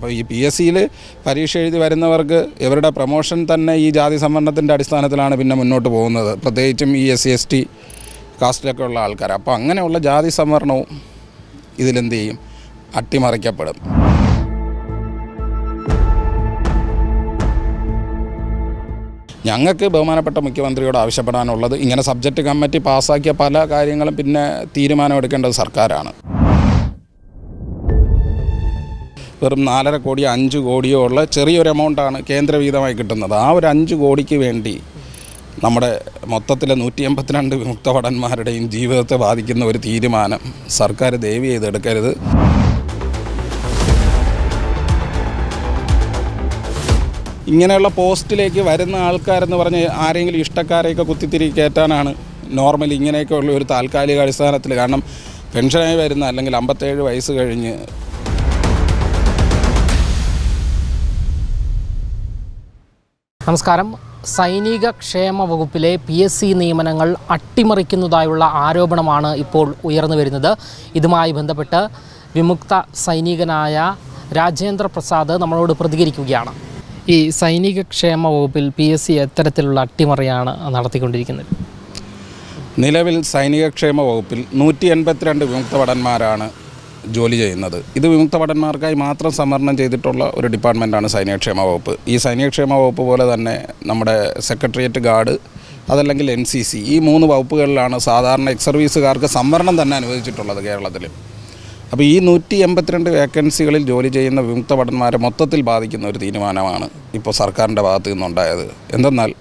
അപ്പോൾ ഈ P S സിയിൽ പരീക്ഷ എഴുതി വരുന്നവർക്ക് ഇവരുടെ പ്രൊമോഷൻ തന്നെ ഈ ജാതി സംവരണത്തിന്റെ അടിസ്ഥാനത്തിലാണ് പിന്നെ മുന്നോട്ട് പോകുന്നത്. പ്രത്യേകിച്ചും ഈ എസ് സി എസ് ടി കാസ്റ്റിലൊക്കെ ഉള്ള ആൾക്കാർ. അപ്പോൾ അങ്ങനെയുള്ള ജാതി സംവരണവും ഇതിലെന്ത് ചെയ്യും? അട്ടിമറിക്കപ്പെടും. ഞങ്ങൾക്ക് ബഹുമാനപ്പെട്ട മുഖ്യമന്ത്രിയോട് ആവശ്യപ്പെടാനുള്ളത് ഇങ്ങനെ സബ്ജക്റ്റ് കമ്മിറ്റി പാസ്സാക്കിയ പല കാര്യങ്ങളും പിന്നെ തീരുമാനമെടുക്കേണ്ടത് സർക്കാരാണ്. വെറും നാലര കോടിയോ അഞ്ച് കോടിയോ ഉള്ള ചെറിയൊരു എമൗണ്ടാണ് കേന്ദ്രവീതമായി കിട്ടുന്നത്. ആ ഒരു അഞ്ച് കോടിക്ക് വേണ്ടി നമ്മുടെ മൊത്തത്തിലെ നൂറ്റി എൺപത്തിരണ്ട് വിമുക്ത ഭടന്മാരുടെയും ജീവിതത്തെ ബാധിക്കുന്ന ഒരു തീരുമാനം സർക്കാർ ദയവ് ചെയ്തെടുക്കരുത് ഇങ്ങനെയുള്ള പോസ്റ്റിലേക്ക് വരുന്ന ആൾക്കാരെന്ന് പറഞ്ഞ് ആരെങ്കിലും ഇഷ്ടക്കാരെയൊക്കെ കുത്തിത്തിരി കയറ്റാനാണ് നോർമലി ഇങ്ങനെയൊക്കെ ഉള്ള ഒരു താൽക്കാലിക അടിസ്ഥാനത്തിൽ. കാരണം പെൻഷനായി വരുന്ന അല്ലെങ്കിൽ അമ്പത്തേഴ് വയസ്സ് കഴിഞ്ഞ് നമസ്കാരം. സൈനിക ക്ഷേമ വകുപ്പിലെ പി എസ് സി നിയമനങ്ങൾ അട്ടിമറിക്കുന്നതായുള്ള ആരോപണമാണ് ഇപ്പോൾ ഉയർന്നു വരുന്നത്. ഇതുമായി ബന്ധപ്പെട്ട് വിമുക്ത സൈനികനായ രാജേന്ദ്ര പ്രസാദ് നമ്മളോട് പ്രതികരിക്കുകയാണ്. ഈ സൈനിക ക്ഷേമ വകുപ്പിൽ പി എസ് സി എത്തരത്തിലുള്ള അട്ടിമറിയാണ് നടത്തിക്കൊണ്ടിരിക്കുന്നത്. നിലവിൽ സൈനിക ക്ഷേമ വകുപ്പിൽ നൂറ്റി എൺപത്തിരണ്ട് വിമുക്ത ഭടന്മാരാണ് ജോലി ചെയ്യുന്നത്. ഇത് വിമുക്ത ഭടന്മാർക്കായി മാത്രം സംവരണം ചെയ്തിട്ടുള്ള ഒരു ഡിപ്പാർട്ട്മെന്റാണ് സൈനികക്ഷേമ വകുപ്പ്. ഈ സൈനികക്ഷേമ വകുപ്പ് പോലെ തന്നെ നമ്മുടെ സെക്രട്ടേറിയറ്റ് ഗാർഡ് അതല്ലെങ്കിൽ എൻ സി സി ഈ മൂന്ന് വകുപ്പുകളിലാണ് സാധാരണ എക്സ് സർവീസുകാർക്ക് സംവരണം തന്നെ അനുവദിച്ചിട്ടുള്ളത് കേരളത്തിൽ അപ്പോൾ ഈ നൂറ്റി എൺപത്തിരണ്ട് വേക്കൻസികളിൽ ജോലി ചെയ്യുന്ന വിമുക്ത ഭടന്മാരെ മൊത്തത്തിൽ ബാധിക്കുന്ന ഒരു തീരുമാനമാണ് ഇപ്പോൾ സർക്കാരിന്റെ ഭാഗത്തു നിന്നുണ്ടായത്. എന്തെന്നാൽ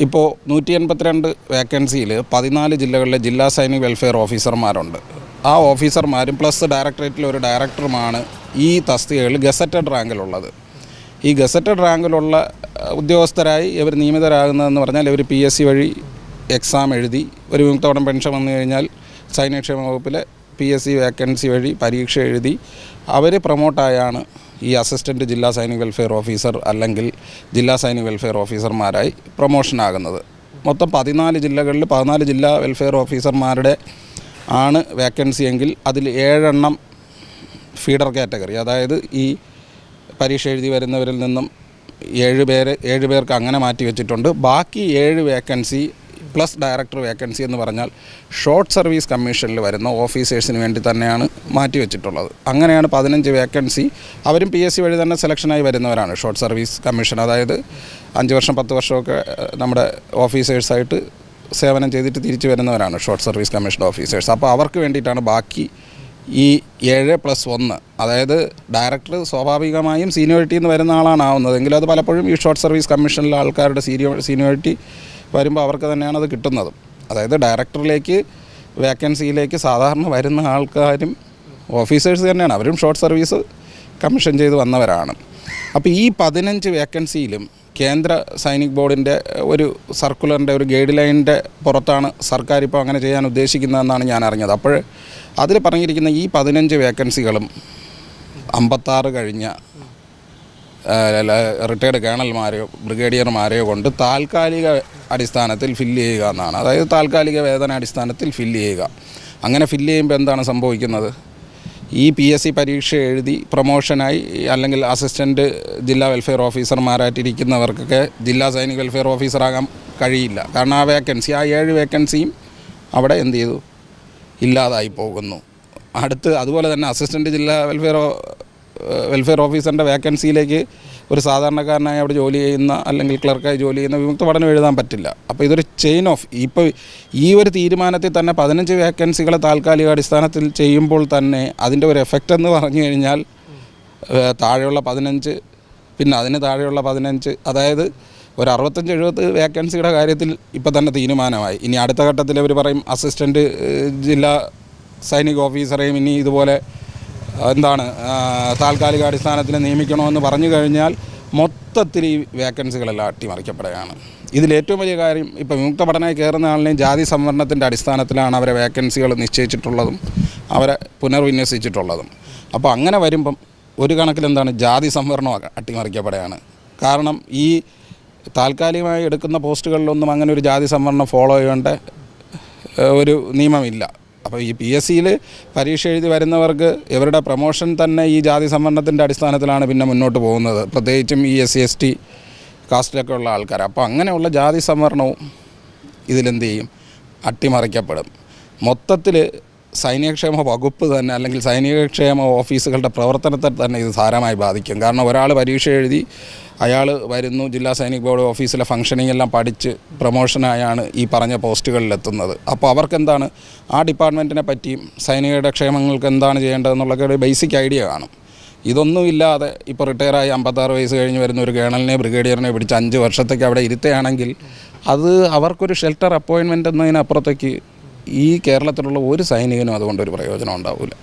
ഇപ്പോൾ നൂറ്റി എൺപത്തിരണ്ട് വേക്കൻസിയിൽ പതിനാല് ജില്ലകളിലെ ജില്ലാ സൈനിക വെൽഫെയർ ഓഫീസർമാരുണ്ട്. ആ ഓഫീസർമാരും പ്ലസ് ഡയറക്ടറേറ്റിലെ ഒരു ഡയറക്ടറുമാണ് ഈ തസ്തികകളിൽ ഗസറ്റഡ് റാങ്കിലുള്ളത്. ഈ ഗസറ്റഡ് റാങ്കിലുള്ള ഉദ്യോഗസ്ഥരായി ഇവർ നിയമിതരാകുന്നതെന്ന് പറഞ്ഞാൽ ഇവർ പി എസ് സി വഴി എക്സാം എഴുതി ഒരു വിമുക്തോടം പെൻഷൻ വന്നു കഴിഞ്ഞാൽ സൈന്യക്ഷേമ വകുപ്പിലെ പി എസ് സി വേക്കൻസി വഴി പരീക്ഷ എഴുതി അവർ പ്രൊമോട്ടായാണ് ഈ അസിസ്റ്റന്റ് ജില്ലാ സൈനിക വെൽഫെയർ ഓഫീസർ അല്ലെങ്കിൽ ജില്ലാ സൈനിക വെൽഫെയർ ഓഫീസർമാരായി പ്രൊമോഷനാകുന്നത്. മൊത്തം പതിനാല് ജില്ലകളിൽ പതിനാല് ജില്ലാ വെൽഫെയർ ഓഫീസർമാരുടെ ആണ് വേക്കൻസി എങ്കിൽ അതിൽ ഏഴെണ്ണം ഫീഡർ കാറ്റഗറി അതായത് ഈ പരീക്ഷ എഴുതി വരുന്നവരിൽ നിന്നും ഏഴ് പേര് ഏഴ് പേർക്ക് അങ്ങനെ മാറ്റി വെച്ചിട്ടുണ്ട്. ബാക്കി ഏഴ് വേക്കൻസി പ്ലസ് ഡയറക്ടർ വേക്കൻസി എന്ന് പറഞ്ഞാൽ ഷോർട്ട് സർവീസ് കമ്മീഷനിൽ വരുന്ന ഓഫീസേഴ്സിന് വേണ്ടി തന്നെയാണ് മാറ്റി വെച്ചിട്ടുള്ളത്. അങ്ങനെയാണ് പതിനഞ്ച് വേക്കൻസി അവരും പി എസ് സി വഴി തന്നെ സെലക്ഷനായി വരുന്നവരാണ് ഷോർട്ട് സർവീസ് കമ്മീഷൻ അതായത് അഞ്ച് വർഷം പത്ത് വർഷമൊക്കെ നമ്മുടെ ഓഫീസേഴ്സായിട്ട് സേവനം ചെയ്തിട്ട് തിരിച്ചു വരുന്നവരാണ് ഷോർട്ട് സർവീസ് കമ്മീഷൻ ഓഫീസേഴ്സ് അപ്പോൾ അവർക്ക് വേണ്ടിയിട്ടാണ് ബാക്കി ഈ ഏഴ് പ്ലസ് ഒന്ന്. അതായത് ഡയറക്ടർ സ്വാഭാവികമായും സീനിയോറിറ്റിയിൽ നിന്ന് വരുന്ന ആളാണ് ആവുന്നത്. എങ്കിലും അത് പലപ്പോഴും ഈ ഷോർട്ട് സർവീസ് കമ്മീഷനിലെ ആൾക്കാരുടെ സീനിയോ സീനിയോറിറ്റി വരുമ്പോൾ അവർക്ക് തന്നെയാണ് അത് കിട്ടുന്നത്. അതായത് ഡയറക്ടറിലേക്ക് വേക്കൻസിയിലേക്ക് സാധാരണ വരുന്ന ആൾക്കാരും ഓഫീസേഴ്സ് തന്നെയാണ്. അവരും ഷോർട്ട് സർവീസ് കമ്മീഷൻ ചെയ്ത് വന്നവരാണ്. അപ്പോൾ ഈ പതിനഞ്ച് വേക്കൻസിയിലും കേന്ദ്ര സൈനിക് ബോർഡിന്റെ ഒരു സർക്കുലറിന്റെ ഒരു ഗൈഡ് ലൈനിന്റെ പുറത്താണ് സർക്കാർ ഇപ്പോൾ അങ്ങനെ ചെയ്യാൻ ഉദ്ദേശിക്കുന്നതെന്നാണ് ഞാൻ അറിഞ്ഞത്. അപ്പോൾ അതിൽ പറഞ്ഞിരിക്കുന്ന ഈ പതിനഞ്ച് വേക്കൻസികളും അമ്പത്താറ് കഴിഞ്ഞ റിട്ടയർഡ് കേണൽമാരെയോ ബ്രിഗേഡിയർമാരെയോ കൊണ്ട് താൽക്കാലിക അടിസ്ഥാനത്തിൽ ഫില്ല് ചെയ്യുക എന്നാണ്. അതായത് താൽക്കാലിക വേതന അടിസ്ഥാനത്തിൽ ഫില്ല് ചെയ്യുക. അങ്ങനെ ഫില്ല് ചെയ്യുമ്പോൾ എന്താണ് സംഭവിക്കുന്നത്? ഈ പി എസ് സി പരീക്ഷ എഴുതി പ്രൊമോഷനായി അല്ലെങ്കിൽ അസിസ്റ്റന്റ് ജില്ലാ വെൽഫെയർ ഓഫീസർമാരായിട്ടിരിക്കുന്നവർക്കൊക്കെ ജില്ലാ സൈനിക വെൽഫെയർ ഓഫീസറാകാൻ കഴിയില്ല. കാരണം ആ വേക്കൻസി ആ ഏഴ് വേക്കൻസിയും അവിടെ എന്ത് ചെയ്തു? ഇല്ലാതായി പോകുന്നു. അടുത്ത് അതുപോലെ തന്നെ അസിസ്റ്റന്റ് ജില്ലാ വെൽഫെയർ വെൽഫെയർ ഓഫീസറിന്റെ വേക്കൻസിയിലേക്ക് ഒരു സാധാരണക്കാരനായി അവിടെ ജോലി ചെയ്യുന്ന അല്ലെങ്കിൽ ക്ലർക്കായി ജോലി ചെയ്യുന്ന വിമുക്ത പഠനം എഴുതാൻ പറ്റില്ല. അപ്പോൾ ഇതൊരു ചെയിൻ ഓഫ് ഇപ്പോൾ ഈ ഒരു തീരുമാനത്തിൽ തന്നെ പതിനഞ്ച് വേക്കൻസികളെ താൽക്കാലിക അടിസ്ഥാനത്തിൽ ചെയ്യുമ്പോൾ തന്നെ അതിന്റെ ഒരു എഫക്റ്റ് എന്ന് പറഞ്ഞു കഴിഞ്ഞാൽ താഴെയുള്ള പതിനഞ്ച് പിന്നെ അതിന് താഴെയുള്ള പതിനഞ്ച് അതായത് ഒരു അറുപത്തഞ്ച് എഴുപത് വേക്കൻസിയുടെ കാര്യത്തിൽ ഇപ്പോൾ തന്നെ തീരുമാനമായി. ഇനി അടുത്ത ഘട്ടത്തിൽ അവർ പറയും അസിസ്റ്റന്റ് ജില്ലാ സൈനിക ഓഫീസറെയും ഇനി ഇതുപോലെ എന്താണ് താൽക്കാലിക അടിസ്ഥാനത്തിൽ നിയമിക്കണമെന്ന് പറഞ്ഞു കഴിഞ്ഞാൽ മൊത്തത്തിൽ ഈ വേക്കൻസികളെല്ലാം അട്ടിമറിക്കപ്പെടുകയാണ്. ഇതിലേറ്റവും വലിയ കാര്യം ഇപ്പോൾ വിമുക്ത പഠനമായി കയറുന്ന ആളിനെയും ജാതി സംവരണത്തിന്റെ അടിസ്ഥാനത്തിലാണ് അവരെ വേക്കൻസികൾ നിശ്ചയിച്ചിട്ടുള്ളതും അവരെ പുനർവിന്യസിച്ചിട്ടുള്ളതും. അപ്പോൾ അങ്ങനെ വരുമ്പം ഒരു കണക്കിലെന്താണ് ജാതി സംവരണം അട്ടിമറിക്കപ്പെടുകയാണ്. കാരണം ഈ താൽക്കാലികമായി എടുക്കുന്ന പോസ്റ്റുകളിലൊന്നും അങ്ങനെ ഒരു ജാതി സംവരണം ഫോളോ ചെയ്യേണ്ട ഒരു നിയമമില്ല. അപ്പോൾ ഈ പി എസ് സിയിൽ പരീക്ഷ എഴുതി വരുന്നവർക്ക് ഇവരുടെ പ്രൊമോഷൻ തന്നെ ഈ ജാതി സംവരണത്തിന്റെ അടിസ്ഥാനത്തിലാണ് പിന്നെ മുന്നോട്ട് പോകുന്നത്. പ്രത്യേകിച്ചും ഈ എസ് സി എസ് ടി കാസ്റ്റിലൊക്കെ ഉള്ള ആൾക്കാർ അപ്പോൾ അങ്ങനെയുള്ള ജാതി സംവരണവും ഇതിലെന്ത് ചെയ്യും? അട്ടിമറിക്കപ്പെടും. മൊത്തത്തിൽ സൈനികക്ഷേമ വകുപ്പ് തന്നെ അല്ലെങ്കിൽ സൈനികക്ഷേമ ഓഫീസുകളുടെ പ്രവർത്തനത്തെ തന്നെ ഇത് സാരമായി ബാധിക്കും. കാരണം ഒരാൾ പരീക്ഷ എഴുതി അയാൾ വരുന്നു ജില്ലാ സൈനിക ബോർഡ് ഓഫീസിലെ ഫംഗ്ഷനിങ് എല്ലാം പഠിച്ച് പ്രൊമോഷനായാണ് ഈ പറഞ്ഞ പോസ്റ്റുകളിലെത്തുന്നത്. അപ്പോൾ അവർക്കെന്താണ്? ആ ഡിപ്പാർട്ട്മെന്റിനെ പറ്റിയും സൈനികരുടെ ക്ഷേമങ്ങൾക്ക് എന്താണ് ചെയ്യേണ്ടതെന്നുള്ളൊക്കെ ഒരു ബേസിക് ഐഡിയ കാണും. ഇതൊന്നുമില്ലാതെ ഇപ്പോൾ റിട്ടയറായി അമ്പത്താറ് വയസ്സ് കഴിഞ്ഞ് വരുന്ന ഒരു കേണലിനെ ബ്രിഗേഡിയറിനെ പിടിച്ച് അഞ്ച് വർഷത്തേക്ക് അവിടെ ഇരുത്തുകയാണെങ്കിൽ അത് അവർക്കൊരു ഷെൽട്ടർ അപ്പോയിൻമെന്റ് എന്നതിനപ്പുറത്തേക്ക് ഈ കേരളത്തിലുള്ള ഒരു സൈനികനും അതുകൊണ്ടൊരു പ്രയോജനം ഉണ്ടാവില്ല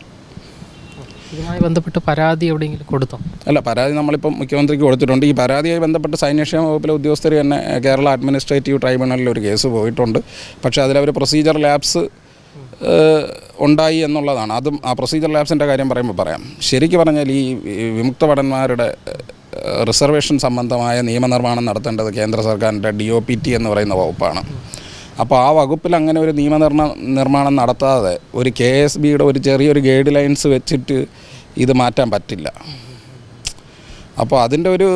ഇതുമായി ബന്ധപ്പെട്ട് പരാതി എവിടെയെങ്കിലും കൊടുത്തോ? അല്ല പരാതി നമ്മളിപ്പം മുഖ്യമന്ത്രിക്ക് കൊടുത്തിട്ടുണ്ട്. ഈ പരാതിയായി ബന്ധപ്പെട്ട് സൈന്യക്ഷേമ വകുപ്പിലെ ഉദ്യോഗസ്ഥർ തന്നെ കേരള അഡ്മിനിസ്ട്രേറ്റീവ് ട്രൈബ്യൂണലിൽ ഒരു കേസ് പോയിട്ടുണ്ട്. പക്ഷേ അതിലവർ പ്രൊസീജിയർ ലാബ്സ് ഉണ്ടായി എന്നുള്ളതാണ്. അതും ആ പ്രൊസീജിയർ ലാബ്സിന്റെ കാര്യം പറയുമ്പോൾ പറയാം. ശരിക്ക് പറഞ്ഞാൽ ഈ വിമുക്ത ഭടന്മാരുടെ റിസർവേഷൻ സംബന്ധമായ നിയമനിർമ്മാണം നടത്തേണ്ടത് കേന്ദ്ര സർക്കാരിന്റെ ഡി ഒ പി ടി എന്ന് പറയുന്ന വകുപ്പാണ്. അപ്പോൾ ആ വകുപ്പിൽ അങ്ങനെ ഒരു നിയമനിർണ നിർമ്മാണം നടത്താതെ ഒരു കെ എസ് ബിയുടെ ഒരു ചെറിയൊരു ഗൈഡ് ലൈൻസ് വെച്ചിട്ട് ഇത് മാറ്റാൻ പറ്റില്ല. അപ്പോൾ അതിന്റെ ഒരു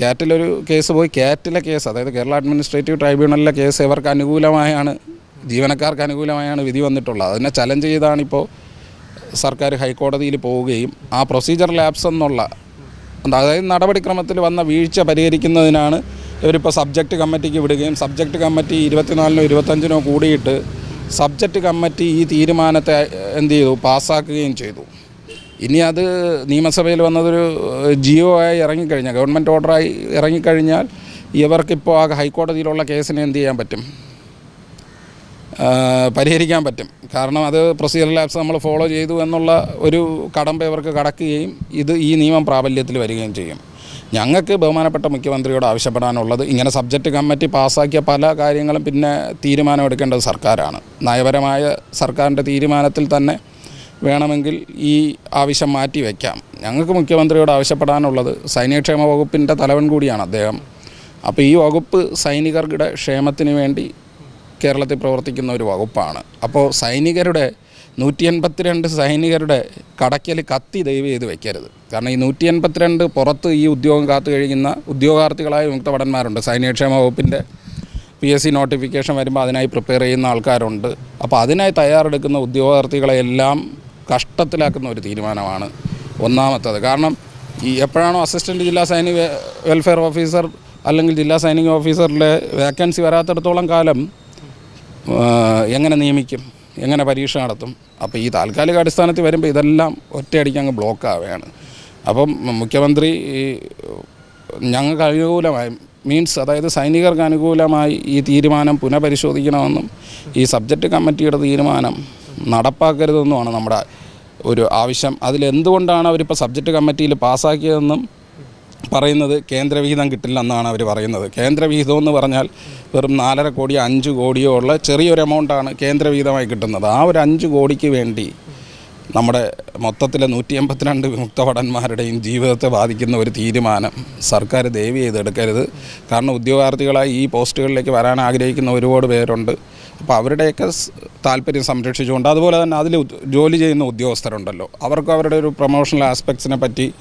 കാറ്റിലൊരു കേസ് പോയി. ക്യാറ്റിലെ കേസ് അതായത് കേരള അഡ്മിനിസ്ട്രേറ്റീവ് ട്രൈബ്യൂണലിലെ കേസ് ഇവർക്ക് അനുകൂലമായാണ് ജീവനക്കാർക്ക് അനുകൂലമായാണ് വിധി വന്നിട്ടുള്ളത്. അതിനെ ചലഞ്ച് ചെയ്താണിപ്പോൾ സർക്കാർ ഹൈക്കോടതിയിൽ പോവുകയും ആ പ്രൊസീജിയർ ലാബ്സ് എന്നുള്ള അതായത് നടപടിക്രമത്തിൽ വന്ന വീഴ്ച പരിഹരിക്കുന്നതിനാണ് ഇവരിപ്പോൾ സബ്ജക്റ്റ് കമ്മിറ്റിക്ക് വിടുകയും സബ്ജക്റ്റ് കമ്മിറ്റി ഇരുപത്തിനാലിനോ ഇരുപത്തഞ്ചിനോ കൂടിയിട്ട് സബ്ജക്റ്റ് കമ്മിറ്റി ഈ തീരുമാനത്തെ എന്ത് ചെയ്തു? പാസ്സാക്കുകയും ചെയ്തു. ഇനി അത് നിയമസഭയിൽ വന്നതൊരു ജിയോ ആയി ഇറങ്ങിക്കഴിഞ്ഞാൽ ഗവൺമെന്റ് ഓർഡറായി ഇറങ്ങിക്കഴിഞ്ഞാൽ ഇവർക്കിപ്പോൾ ആ ഹൈക്കോടതിയിലുള്ള കേസിനെ എന്ത് ചെയ്യാൻ പറ്റും? പരിഹരിക്കാൻ പറ്റും. കാരണം അത് പ്രൊസീജിയർ ലാബ്സ് നമ്മൾ ഫോളോ ചെയ്തു എന്നുള്ള ഒരു കടമ്പ ഇവർക്ക് കടക്കുകയും ഇത് ഈ നിയമം പ്രാബല്യത്തിൽ വരികയും ചെയ്യും. ഞങ്ങൾക്ക് ബഹുമാനപ്പെട്ട മുഖ്യമന്ത്രിയോട് ആവശ്യപ്പെടാനുള്ളത് ഇങ്ങനെ സബ്ജക്റ്റ് കമ്മിറ്റി പാസ്സാക്കിയ പല കാര്യങ്ങളും പിന്നെ തീരുമാനമെടുക്കേണ്ടത് സർക്കാരാണ്. നയപരമായ സർക്കാരിന്റെ തീരുമാനത്തിൽ തന്നെ വേണമെങ്കിൽ ഈ ആവശ്യം മാറ്റി വയ്ക്കാം ഞങ്ങൾക്ക് മുഖ്യമന്ത്രിയോട് ആവശ്യപ്പെടാനുള്ളത് സൈന്യക്ഷേമ വകുപ്പിന്റെ തലവൻ കൂടിയാണ് അദ്ദേഹം. അപ്പോൾ ഈ വകുപ്പ് സൈനികരുടെ ക്ഷേമത്തിന് വേണ്ടി കേരളത്തിൽ പ്രവർത്തിക്കുന്ന ഒരു വകുപ്പാണ്. അപ്പോൾ സൈനികരുടെ നൂറ്റി എൺപത്തിരണ്ട് സൈനികരുടെ കടയ്ക്കൽ കത്തി ദയവ് ചെയ്ത് വെക്കരുത്. കാരണം ഈ നൂറ്റി എൺപത്തിരണ്ട് പുറത്ത് ഈ ഉദ്യോഗം കാത്തു കഴിയുന്ന ഉദ്യോഗാർത്ഥികളായ വിമുക്തഭടന്മാരുണ്ട് സൈനികക്ഷേമ വകുപ്പിന്റെ പി എസ് സി നോട്ടിഫിക്കേഷൻ വരുമ്പോൾ അതിനായി പ്രിപ്പയർ ചെയ്യുന്ന ആൾക്കാരുണ്ട്. അപ്പോൾ അതിനായി തയ്യാറെടുക്കുന്ന ഉദ്യോഗാർത്ഥികളെയെല്ലാം കഷ്ടത്തിലാക്കുന്ന ഒരു തീരുമാനമാണ് ഒന്നാമത്തത്. കാരണം ഈ എപ്പോഴാണോ അസിസ്റ്റന്റ് ജില്ലാ സൈനിക വെൽഫെയർ ഓഫീസർ അല്ലെങ്കിൽ ജില്ലാ സൈനിക ഓഫീസറിലെ വേക്കൻസി വരാത്തിടത്തോളം കാലം എങ്ങനെ നിയമിക്കും? എങ്ങനെ പരീക്ഷ നടത്തും? അപ്പോൾ ഈ താൽക്കാലിക അടിസ്ഥാനത്തിൽ വരുമ്പോൾ ഇതെല്ലാം ഒറ്റയടിക്ക് അങ്ങ് ബ്ലോക്ക് ആവുകയാണ്. അപ്പം മുഖ്യമന്ത്രി ഞങ്ങൾക്ക് അനുകൂലമായി മീൻസ് അതായത് സൈനികർക്ക് അനുകൂലമായി ഈ തീരുമാനം പുനഃപരിശോധിക്കണമെന്നും ഈ സബ്ജക്റ്റ് കമ്മിറ്റിയുടെ തീരുമാനം നടപ്പാക്കരുതെന്നുമാണ് നമ്മുടെ ഒരു ആവശ്യം. അതിലെന്തുകൊണ്ടാണ് അവരിപ്പോൾ സബ്ജക്റ്റ് കമ്മിറ്റിയിൽ പാസ്സാക്കിയതെന്നും പറയുന്നത് കേന്ദ്രവിഹിതം കിട്ടില്ല എന്നാണ് അവർ പറയുന്നത്. കേന്ദ്രവിഹിതം എന്ന് പറഞ്ഞാൽ വെറും നാലര കോടിയോ അഞ്ച് കോടിയോ ഉള്ള ചെറിയൊരു എമൗണ്ടാണ് കേന്ദ്രവിഹിതമായി കിട്ടുന്നത്. ആ ഒരു അഞ്ച് കോടിക്ക് വേണ്ടി നമ്മുടെ മൊത്തത്തിലെ നൂറ്റി എൺപത്തിരണ്ട് വിമുക്തഭടന്മാരുടെയും ജീവിതത്തെ ബാധിക്കുന്ന ഒരു തീരുമാനം സർക്കാർ ദയവ് ചെയ്തെടുക്കരുത്. കാരണം ഉദ്യോഗാർത്ഥികളായി ഈ പോസ്റ്റുകളിലേക്ക് വരാൻ ആഗ്രഹിക്കുന്ന ഒരുപാട് പേരുണ്ട്. അപ്പോൾ അവരുടെയൊക്കെ താല്പര്യം സംരക്ഷിച്ചുകൊണ്ട് അതുപോലെ തന്നെ അതിൽ ജോലി ചെയ്യുന്ന ഉദ്യോഗസ്ഥരുണ്ടല്ലോ. അവർക്ക് അവരുടെ ഒരു പ്രൊമോഷണൽ ആസ്പെക്ട്സിനെ പറ്റി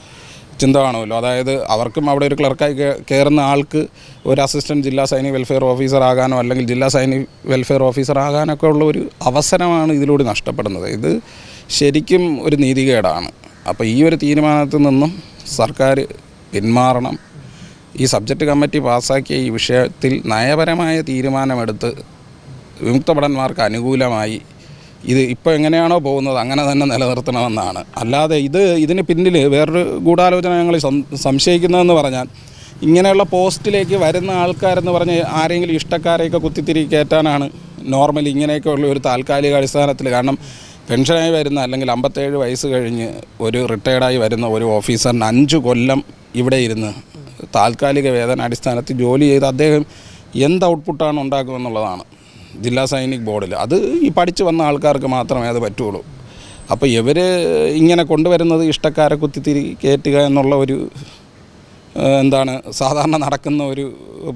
ചിന്ത കാണുമല്ലോ. അതായത് അവർക്കും അവിടെ ഒരു ക്ലർക്കായി കയറുന്ന ആൾക്ക് ഒരു അസിസ്റ്റന്റ് ജില്ലാ സൈനിക വെൽഫെയർ ഓഫീസർ ആകാനോ അല്ലെങ്കിൽ ജില്ലാ സൈനിക വെൽഫെയർ ഓഫീസർ ആകാനൊക്കെ ഉള്ള ഒരു അവസരമാണ് ഇതിലൂടെ നഷ്ടപ്പെടുന്നത്. ഇത് ശരിക്കും ഒരു നീതികേടാണ്. അപ്പോൾ ഈ ഒരു തീരുമാനത്തിൽ നിന്നും സർക്കാർ പിന്മാറണം. ഈ സബ്ജക്റ്റ് കമ്മിറ്റി പാസ്സാക്കിയ ഈ വിഷയത്തിൽ നയപരമായ തീരുമാനമെടുത്ത് വിമുക്തഭടന്മാർക്ക് അനുകൂലമായി ഇത് ഇപ്പോൾ എങ്ങനെയാണോ പോകുന്നത് അങ്ങനെ തന്നെ നിലനിർത്തണമെന്നാണ്. അല്ലാതെ ഇത് ഇതിന് പിന്നിൽ വേറൊരു ഗൂഢാലോചന ഞങ്ങൾ സംശയിക്കുന്നതെന്ന് പറഞ്ഞാൽ ഇങ്ങനെയുള്ള പോസ്റ്റിലേക്ക് വരുന്ന ആൾക്കാരെന്ന് പറഞ്ഞ് ആരെങ്കിലും ഇഷ്ടക്കാരെയൊക്കെ കുത്തിത്തിരി കയറ്റാനാണ് നോർമലി ഇങ്ങനെയൊക്കെ ഉള്ള ഒരു താൽക്കാലിക അടിസ്ഥാനത്തിൽ. കാരണം പെൻഷനായി വരുന്ന അല്ലെങ്കിൽ അമ്പത്തേഴ് വയസ്സ് കഴിഞ്ഞ് ഒരു റിട്ടയർഡായി വരുന്ന ഒരു ഓഫീസറിന് അഞ്ച് കൊല്ലം ഇവിടെ ഇരുന്ന് താൽക്കാലിക വേതന അടിസ്ഥാനത്തിൽ ജോലി ചെയ്ത് അദ്ദേഹം എന്ത് ഔട്ട്പുട്ടാണ് ഉണ്ടാക്കുമെന്നുള്ളതാണ് ജില്ലാ സൈനിക് ബോർഡിൽ. അത് ഈ പഠിച്ചു വന്ന ആൾക്കാർക്ക് മാത്രമേ അത് പറ്റുള്ളൂ. അപ്പോൾ ഇവർ ഇങ്ങനെ കൊണ്ടുവരുന്നത് ഇഷ്ടക്കാരെ കുത്തിത്തിരി കയറ്റുക എന്നുള്ള ഒരു എന്താണ് സാധാരണ നടക്കുന്ന ഒരു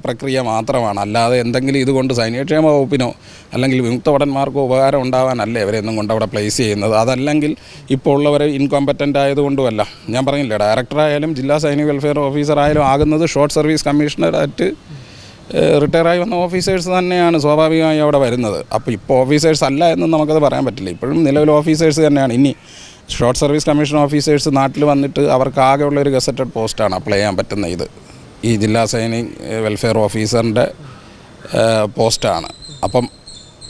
പ്രക്രിയ മാത്രമാണ്. അല്ലാതെ എന്തെങ്കിലും ഇതുകൊണ്ട് സൈനികക്ഷേമ വകുപ്പിനോ അല്ലെങ്കിൽ വിമുക്ത ഭടന്മാർക്കോ ഉപകാരം ഉണ്ടാവാനല്ല ഇവരെന്നും കൊണ്ട് അവിടെ പ്ലേസ് ചെയ്യുന്നത്. അതല്ലെങ്കിൽ ഇപ്പോൾ ഉള്ളവരെ ഇൻകോമ്പറ്റന്റ് ആയതുകൊണ്ടുമല്ല. ഞാൻ പറഞ്ഞില്ലേ ഡയറക്ടറായാലും ജില്ലാ സൈനിക വെൽഫെയർ ഓഫീസറായാലും ആകുന്നത് ഷോർട്ട് സർവീസ് കമ്മീഷണറായിട്ട് റിട്ടയറായി വന്ന ഓഫീസേഴ്സ് തന്നെയാണ് സ്വാഭാവികമായി അവിടെ വരുന്നത്. അപ്പോൾ ഇപ്പോൾ ഓഫീസേഴ്സ് അല്ല എന്നും നമുക്കത് പറയാൻ പറ്റില്ല. ഇപ്പോഴും നിലവിൽ ഓഫീസേഴ്സ് തന്നെയാണ്. ഇനി ഷോർട്ട് സർവീസ് കമ്മീഷൻ ഓഫീസേഴ്സ് നാട്ടിൽ വന്നിട്ട് അവർക്ക് ആകെയുള്ള ഒരു ഗസറ്റഡ് പോസ്റ്റാണ് അപ്ലൈ ചെയ്യാൻ പറ്റുന്ന ഇത്. ഈ ജില്ലാ സൈനിക് വെൽഫെയർ ഓഫീസറിന്റെ പോസ്റ്റാണ്. അപ്പം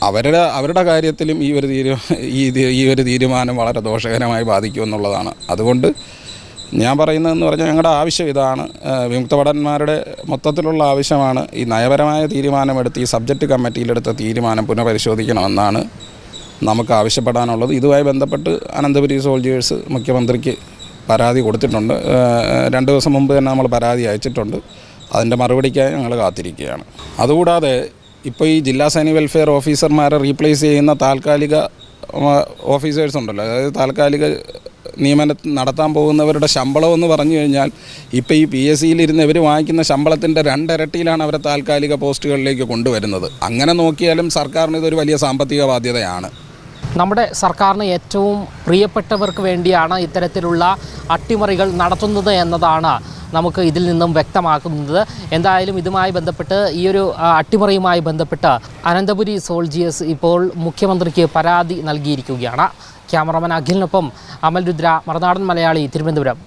അവരുടെ അവരുടെ കാര്യത്തിലും ഈ ഒരു തീരു ഈ ഒരു തീരുമാനം വളരെ ദോഷകരമായി ബാധിക്കുമെന്നുള്ളതാണ് അതുകൊണ്ട് ഞാൻ പറയുന്നതെന്ന് പറഞ്ഞാൽ ഞങ്ങളുടെ ആവശ്യം ഇതാണ്. വിമുക്ത ഭടന്മാരുടെ മൊത്തത്തിലുള്ള ആവശ്യമാണ് ഈ നയപരമായ തീരുമാനമെടുത്ത് ഈ സബ്ജക്റ്റ് കമ്മിറ്റിയിലെടുത്ത തീരുമാനം പുനഃപരിശോധിക്കണമെന്നാണ് നമുക്ക് ആവശ്യപ്പെടാനുള്ളത്. ഇതുമായി ബന്ധപ്പെട്ട് അനന്തപുരി സോൾജേഴ്സ് മുഖ്യമന്ത്രിക്ക് പരാതി കൊടുത്തിട്ടുണ്ട്. രണ്ട് ദിവസം മുമ്പ് തന്നെ നമ്മൾ പരാതി അയച്ചിട്ടുണ്ട്. അതിന്റെ മറുപടിക്കായി ഞങ്ങൾ കാത്തിരിക്കുകയാണ്. അതുകൂടാതെ ഇപ്പോൾ ഈ ജില്ലാ സൈനിക വെൽഫെയർ ഓഫീസർമാരെ റീപ്ലേസ് ചെയ്യുന്ന താൽക്കാലിക ഓഫീസേഴ്സ് ഉണ്ടല്ലോ. അതായത് താൽക്കാലിക നിയമനം നടത്താൻ പോകുന്നവരുടെ ശമ്പളം എന്ന് പറഞ്ഞു കഴിഞ്ഞാൽ ഇപ്പോൾ ഈ പി എസ് സിയിലിരുന്ന് ഇവർ വാങ്ങിക്കുന്ന ശമ്പളത്തിന്റെ രണ്ടിരട്ടിയിലാണ് അവരെ താൽക്കാലിക പോസ്റ്റുകളിലേക്ക് കൊണ്ടുവരുന്നത്. അങ്ങനെ നോക്കിയാലും സർക്കാരിന് ഇതൊരു വലിയ സാമ്പത്തിക ബാധ്യതയാണ്. നമ്മുടെ സർക്കാരിന് ഏറ്റവും പ്രിയപ്പെട്ടവർക്ക് വേണ്ടിയാണ് ഇത്തരത്തിലുള്ള അട്ടിമറികൾ നടത്തുന്നത് എന്നതാണ് നമുക്ക് ഇതിൽ നിന്നും വ്യക്തമാക്കുന്നത്. എന്തായാലും ഇതുമായി ബന്ധപ്പെട്ട് ഈ ഒരു അട്ടിമറിയുമായി ബന്ധപ്പെട്ട് അനന്തപുരി സോൾജിയസ് ഇപ്പോൾ മുഖ്യമന്ത്രിക്ക് പരാതി നൽകിയിരിക്കുകയാണ്. ക്യാമറമാൻ അഖിലിനൊപ്പം അമൽ രുദ്ര മറുനാടൻ മലയാളി തിരുവനന്തപുരം.